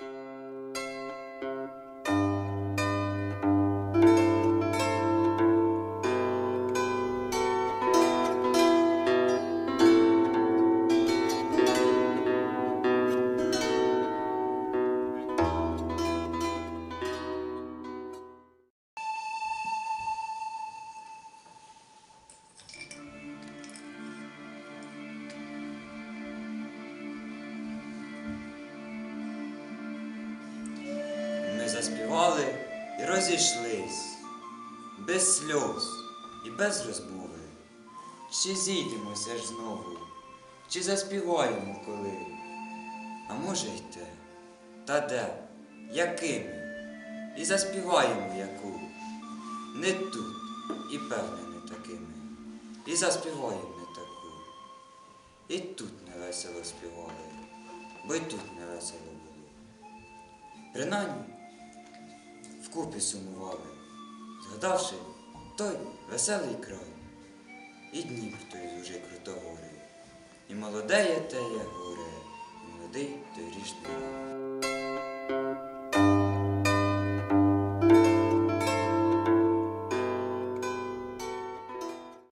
you заспівали і розійшлись, без сльоз і без розмови. Чи зійдемося ж знову, чи заспіваємо коли? А може й те, та де, якими? І заспіваємо яку. Не тут, і певне не такими. І заспіваємо не таку. І тут не весело співали, бо й тут не весело було. Принаймні, вкупі сумували, згадавши той веселий край, і Дніпр той дуже крутогорий, і молодеє теє горе, і молодий той річний.